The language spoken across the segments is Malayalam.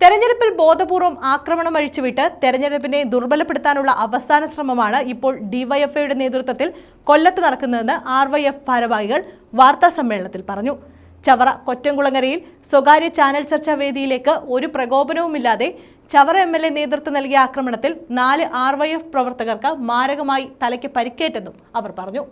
തെരഞ്ഞെടുപ്പിൽ ബോധപൂർവം ആക്രമണം അഴിച്ചുവിട്ട് തെരഞ്ഞെടുപ്പിനെ ദുർബലപ്പെടുത്താനുള്ള അവസാന ശ്രമമാണ് ഇപ്പോൾ ഡിവൈഎഫ്ഐയുടെ നേതൃത്വത്തിൽ കൊല്ലത്ത് നടക്കുന്നതെന്ന് ആർ വൈ എഫ് ഭാരവാഹികൾ വാർത്താ സമ്മേളനത്തിൽ പറഞ്ഞു. ചവറ കൊറ്റംകുളങ്ങരയിൽ സ്വകാര്യ ചാനൽ ചർച്ചാ വേദിയിലേക്ക് ഒരു പ്രകോപനവുമില്ലാതെ ചവറ എം എൽ എ നേതൃത്വം നൽകിയ ആക്രമണത്തിൽ നാല് ആർ വൈ എഫ് പ്രവർത്തകർക്ക് മാരകമായി തലയ്ക്ക് പരിക്കേറ്റെന്നും അവർ പറഞ്ഞു.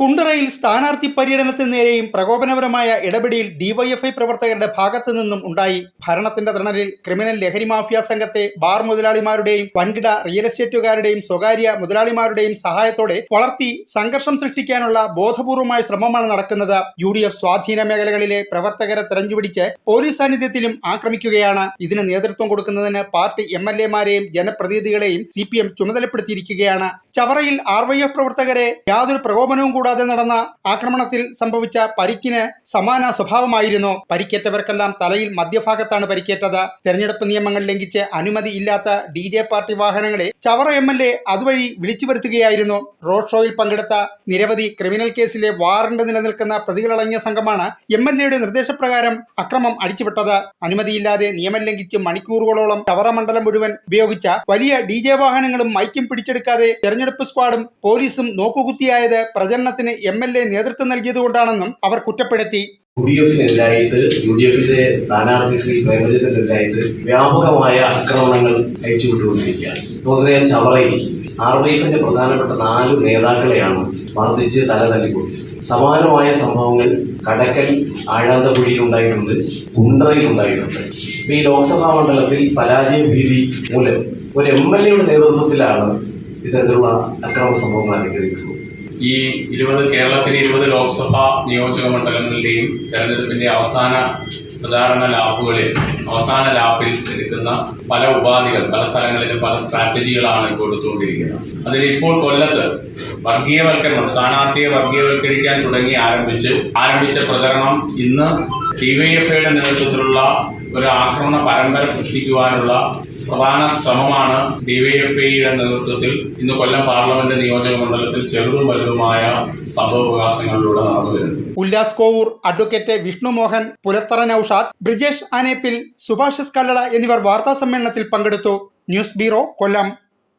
കുണ്ടറയിൽ സ്ഥാനാർത്ഥി പര്യടനത്തിന് നേരെയും പ്രകോപനപരമായ ഇടപെടിയിൽ ഡിവൈഎഫ്ഐ പ്രവർത്തകരുടെ ഭാഗത്തു നിന്നും ഉണ്ടായി. ഭരണത്തിന്റെ തണലിൽ ക്രിമിനൽ ലഹരി മാഫിയ സംഘത്തെ ബാർ മുതലാളിമാരുടെയും വൻകിട റിയൽ എസ്റ്റേറ്റുകാരുടെയും സ്വകാര്യ മുതലാളിമാരുടെയും സഹായത്തോടെ വളർത്തി സംഘർഷം സൃഷ്ടിക്കാനുള്ള ബോധപൂർവമായ ശ്രമമാണ് നടക്കുന്നത്. യു ഡി എഫ് സ്വാധീന മേഖലകളിലെ പ്രവർത്തകരെ തെരഞ്ഞുപിടിച്ച് പോലീസ് സാന്നിധ്യത്തിലും ആക്രമിക്കുകയാണ്. ഇതിന് നേതൃത്വം കൊടുക്കുന്നതിന് പാർട്ടി എം എൽ എമാരെയും ജനപ്രതിനിധികളെയും സി പി എം ചുമതലപ്പെടുത്തിയിരിക്കുകയാണ്. ചവറയിൽ ആർ വൈ എഫ് പ്രവർത്തകരെ യാതൊരു പ്രകോപനവും കൂടാതെ നടന്ന ആക്രമണത്തിൽ സംഭവിച്ച പരിക്കിന് സമാന സ്വഭാവമായിരുന്നു. പരിക്കേറ്റവർക്കെല്ലാം തലയിൽ മധ്യഭാഗത്താണ് പരിക്കേറ്റത്. തെരഞ്ഞെടുപ്പ് നിയമങ്ങൾ ലംഘിച്ച് അനുമതി ഇല്ലാത്ത ഡി ജെ പാർട്ടി വാഹനങ്ങളെ ചവറ എം എൽ എ അതുവഴി വിളിച്ചു വരുത്തുകയായിരുന്നു. റോഡ് ഷോയിൽ പങ്കെടുത്ത നിരവധി ക്രിമിനൽ കേസിലെ വാറണ്ട് നിലനിൽക്കുന്ന പ്രതികളടങ്ങിയ സംഘമാണ് എം എൽ എയുടെ നിർദ്ദേശപ്രകാരം അക്രമം അടിച്ചുവിട്ടത്. അനുമതിയില്ലാതെ നിയമം ലംഘിച്ച് മണിക്കൂറുകളോളം ചവറ മണ്ഡലം മുഴുവൻ ഉപയോഗിച്ച വലിയ ഡി ജെ വാഹനങ്ങളും മൈക്കും പിടിച്ചെടുക്കാതെ തെരഞ്ഞെടുപ്പ് സ്ക്വാഡും പോലീസും നോക്കുകുത്തിയായത് പ്രചരണത്തിന് എം എൽ എ നേതൃത്വം നൽകിയതുകൊണ്ടാണെന്നും അവർ കുറ്റപ്പെടുത്തി. യു ഡി എഫിനെതിരായിട്ട് യു ഡി എഫിന്റെ സ്ഥാനാർത്ഥി ശ്രീ പ്രേമചന്ദ്രനെതിരായിട്ട് വ്യാപകമായ ആക്രമണങ്ങൾ അയച്ചുവിട്ടുകൊണ്ടിരിക്കുകയാണ് നമുക്കറിയാം ചവറയിൽ. ആർ ഡി എഫിന്റെ പ്രധാനപ്പെട്ട നാല് നേതാക്കളെയാണ് മർദ്ദിച്ച് തല തല്ലിപ്പൊടിച്ചത് സമാനമായ സംഭവങ്ങൾ കടക്കൽ ആഴാന്തപുഴിയിൽ ഉണ്ടായിട്ടുണ്ട് കുണ്ടറയിൽ ഉണ്ടായിട്ടുണ്ട്. ഈ ലോക്സഭാ മണ്ഡലത്തിൽ പരാജയ ഭീതി മൂലം ഒരു എം എൽ എയുടെ നേതൃത്വത്തിലാണ് ഇത്തരത്തിലുള്ള അക്രമ സംഭവങ്ങൾ അനുകരിക്കുന്നത് ഈ ഇരുപത് കേരളത്തിലെ ഇരുപത് ലോക്സഭാ നിയോജക മണ്ഡലങ്ങളിലെയും തെരഞ്ഞെടുപ്പിന്റെ അവസാന പ്രചാരണ ലാപ്പുകളിൽ അവസാന ലാപ്പിൽ എടുക്കുന്ന പല ഉപാധികൾ പല സ്ഥലങ്ങളിലും പല സ്ട്രാറ്റജികളാണ് ഇപ്പോൾ എടുത്തുകൊണ്ടിരിക്കുന്നത്. അതിൽ ഇപ്പോൾ കൊല്ലത്ത് വർഗീയവൽക്കരണം സ്ഥാനാർത്ഥിയെ വർഗീയവൽക്കരിക്കാൻ തുടങ്ങി ആരംഭിച്ച് ആരംഭിച്ച പ്രചരണം ഇന്ന് ഡിവൈഎഫ്ഐയുടെ നേതൃത്വത്തിലുള്ള ഒരു ആക്രമണ പരമ്പര സൃഷ്ടിക്കുവാനുള്ള പ്രധാന ശ്രമമാണ് ഡിവൈഎഫ്ഐയുടെ നേതൃത്വത്തിൽ ഇന്ന് കൊല്ലം പാർലമെന്റ് നിയോജക മണ്ഡലത്തിൽ ചെറുതും വലുതുമായ സംഭവകാശങ്ങളിലൂടെ നടന്നു വരുന്നത്. ഉല്ലാസ് കോവൂർ അഡ്വക്കേറ്റ് വിഷ്ണുമോഹൻ പുലത്തറ നൌഷാദ് ബ്രിജേഷ് ആനേപ്പിൽ സുഭാഷ് കല്ലട എന്നിവർ വാർത്താ സമ്മേളനത്തിൽ പങ്കെടുത്തു. News bureau Kollam.